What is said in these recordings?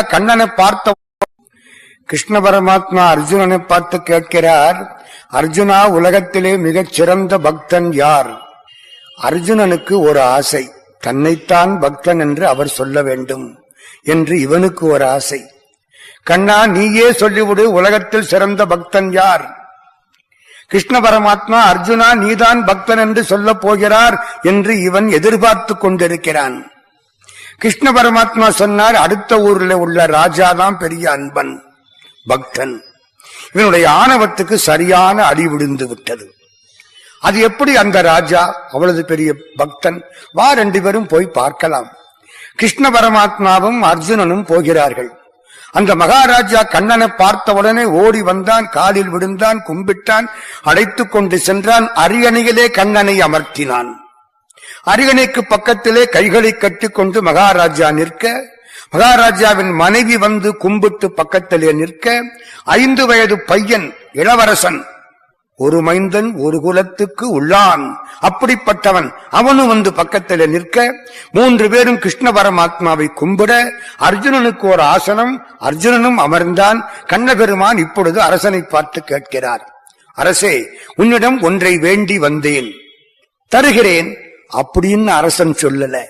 கண்ணனை பார்த்த கிருஷ்ண பரமாத்மா அர்ஜுனனை பார்த்து கேட்கிறார் அர்ஜுனா உலகத்திலே மிகச் சிறந்த பக்தன் யார்? அர்ஜுனனுக்கு ஒரு ஆசை. தன்னைத்தான் பக்தன் என்று அவர் சொல்ல வேண்டும் என்று இவனுக்கு ஒரு ஆசை. கண்ணா நீயே சொல்லிவிடு உலகத்தில் சிறந்த பக்தன் யார்? கிருஷ்ண பரமாத்மா அர்ஜுனா நீதான் பக்தன் என்று சொல்லப் போகிறார் என்று இவன் எதிர்பார்த்து கொண்டிருக்கிறான். கிருஷ்ண பரமாத்மா சொன்னார் அடுத்த ஊரில் உள்ள ராஜா தான் பெரிய அன்பன் பக்தன். இவனுடைய ஆணவத்துக்கு சரியான அடி விழுந்து விட்டது. அது எப்படி அந்த ராஜா அவ்வளவு பெரிய பக்தன்? வா ரெண்டு பேரும் போய் பார்க்கலாம். கிருஷ்ண பரமாத்மாவும் அர்ஜுனனும் போகிறார்கள். அந்த மகாராஜா கண்ணனை பார்த்தவுடனே ஓடி வந்தான் காலில் விழுந்தான் கும்பிட்டான் அழைத்துக் கொண்டு சென்றான் அரியணையிலே கண்ணனை அமர்த்தினான். அரியணைக்கு பக்கத்திலே கைகளை கட்டிக்கொண்டு மகாராஜா நிற்க மகாராஜாவின் மனைவி வந்து கும்பிட்டு பக்கத்திலே நிற்க ஐந்து வயது பையன் இளவரசன் ஒரு மைந்தன் ஒரு குலத்துக்கு உள்ளான். அப்படிப்பட்டவன் அவனும் வந்து பக்கத்தில் நிற்க மூன்று பேரும் கிருஷ்ண பரமாத்மாவை கும்பிட அர்ஜுனனுக்கு ஒரு ஆசனம் அர்ஜுனனும் அமர்ந்தான் கண்ணபெருமான் இப்பொழுது அரசனை பார்த்து கேட்கிறார். அரசே உன்னிடம் ஒன்றை வேண்டி வந்தேன். தருகிறேன். அப்படின்னு அரசன் சொல்லல.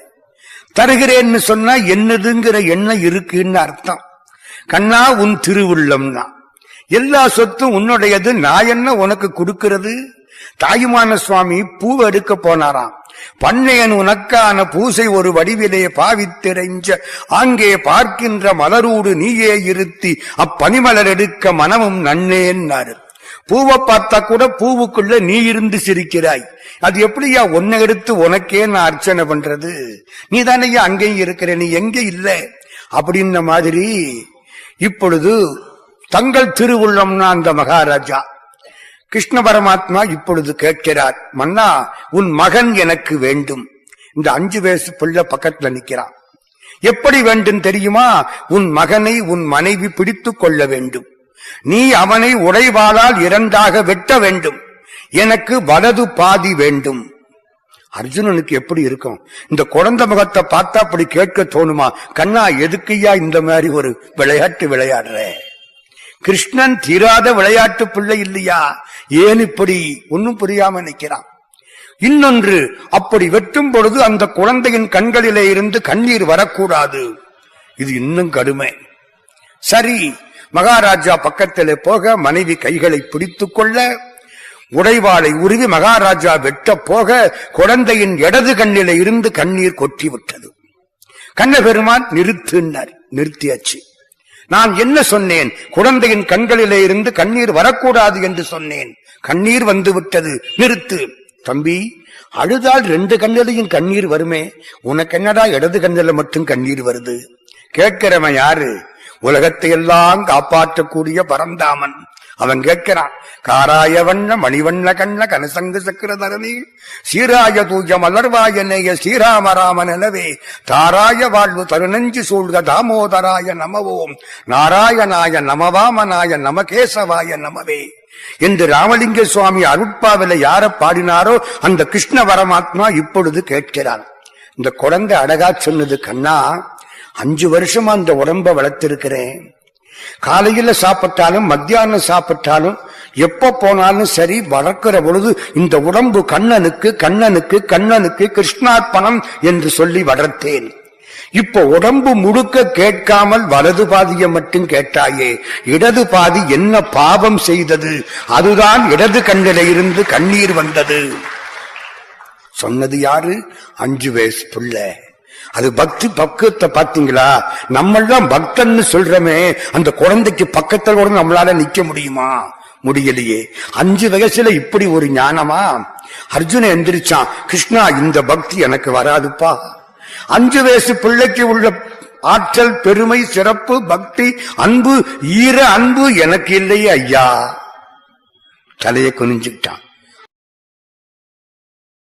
தருகிறேன்னு சொன்னா என்னதுங்கிற எண்ணம் இருக்குன்னு அர்த்தம். கண்ணா உன் திருவுள்ளம்னா. எல்லா சொத்தும் உன்னுடையது நான் என்ன உனக்கு கொடுக்கிறது? தாயுமான சுவாமி பூவை எடுக்க போனாராம். பண்ணையன் உனக்கான பூசை ஒரு வடிவிலே பாவித்திரைஞ்ச ஆங்கே பார்க்கின்ற மலரூடு நீயே இருத்தி அப்பனிமலர் எடுக்க மனமும் நன்னேன்னாரு. பூவை பார்த்தா கூட பூவுக்குள்ள நீ இருந்து சிரிக்கிறாய். அது எப்படியா உன்னை எடுத்து உனக்கே நான் அர்ச்சனை பண்றது? நீ தானே அங்கேயும் இருக்கிற நீ எங்க இல்ல? அப்படின்ன மாதிரி இப்பொழுது தங்கள் திருவுள்ளம்னா அந்த மகாராஜா. கிருஷ்ண பரமாத்மா இப்பொழுது கேட்கிறார் மன்னா உன் மகன் எனக்கு வேண்டும். இந்த அஞ்சு வயசு பிள்ளை பக்கத்துல நிக்கிறான். எப்படி வேண்டும் தெரியுமா? உன் மகனை உன் மனைவி பிடித்து கொள்ள வேண்டும். நீ அவனை உடைவாளால் இரண்டாக வெட்ட வேண்டும். எனக்கு வலது பாதி வேண்டும். அர்ஜுனனுக்கு எப்படி இருக்கும்? இந்த குழந்தை முகத்தை பார்த்தா அப்படி கேட்க தோணுமா? கண்ணா எதுக்கையா இந்த மாதிரி ஒரு விளையாட்டு விளையாடுற? கிருஷ்ணன் தீராத விளையாட்டு பிள்ளை இல்லையா? ஏன் இப்படி? ஒன்னும் புரியாம நிக்கிறான். இன்னொன்று அப்படி வெட்டும் பொழுது அந்த குழந்தையின் கண்களிலே இருந்து கண்ணீர் வரக்கூடாது. இது இன்னும் கடுமை. சரி மகாராஜா பக்கத்திலே போக மனைவி கைகளை பிடித்து கொள்ள உடைவாளை உருவி மகாராஜா வெட்ட போக குழந்தையின் இடது கண்ணில இருந்து கண்ணீர் கொட்டி விட்டது கண்ணபெருமான் நிறுத்தினார் நிறுத்தியாச்சு. நான் என்ன சொன்னேன்? குழந்தையின் கண்களிலே இருந்து கண்ணீர் வரக்கூடாது என்று சொன்னேன். கண்ணீர் வந்து விட்டது நிறுத்து. தம்பி அழுதால் ரெண்டு கண்ணிலையும் கண்ணீர் வருமே? உனக்கு என்னடா இடது கண்ணில மட்டும் கண்ணீர் வருது? கேட்கிறவன் யாரு? உலகத்தை எல்லாம் காப்பாற்றக்கூடிய பரந்தாமன். அவன் கேட்கிறான் காராய வண்ண மணிவண்ண கண்ண கனசங்கு சக்கரதரணி சீராய தூய மலர்வாய நேய ஸ்ரீராமராமன் எனவே தாராய வாழ்வு தருநெஞ்சு சூழ்க தாமோதராய நமவோம் நாராயணாய நமவாமனாய நமகேசவாய நமவே. என்று ராமலிங்க சுவாமி அருட்பாவில யார பாடினாரோ அந்த கிருஷ்ண பரமாத்மா இப்பொழுது கேட்கிறான். இந்த குழந்தை அழகா சொன்னது கண்ணா அஞ்சு வருஷமா அந்த உடம்ப வளர்த்திருக்கிறேன். காலையில சாப்பிட்டாலும் மத்தியானம் சாப்பிட்டாலும் எப்ப போனாலும் சரி வளர்க்கிற பொழுது இந்த உடம்பு கண்ணனுக்கு கண்ணனுக்கு கண்ணனுக்கு கிருஷ்ணார்ப்பணம் என்று சொல்லி வளர்த்தேன். இப்போ உடம்பு முழுக்க கேட்காமல் வலது பாதியை மட்டும் கேட்டாயே இடது பாதி என்ன பாவம் செய்தது? அதுதான் இடது கண்ணில இருந்து கண்ணீர் வந்தது. சொன்னது யாரு? அஞ்சு வயசு பிள்ளை. அது பக்தி பக்குவத்தை பாத்தீங்களா நம்மெல்லாம் பக்தன்னு சொல்றமே அந்த குழந்தைக்கு பக்கத்துல கூட நம்மளால நிக்க முடியுமா? முடியலையே. அஞ்சு வயசுல இப்படி ஒரு ஞானமா? அர்ஜுன எந்திரிச்சான் கிருஷ்ணா இந்த பக்தி எனக்கு வராதுப்பா. அஞ்சு வயசு பிள்ளைக்கு உள்ள ஆற்றல் பெருமை சிறப்பு பக்தி அன்பு ஈர அன்பு எனக்கு இல்லையே ஐயா. தலையை குனிஞ்சுக்கிட்டான்.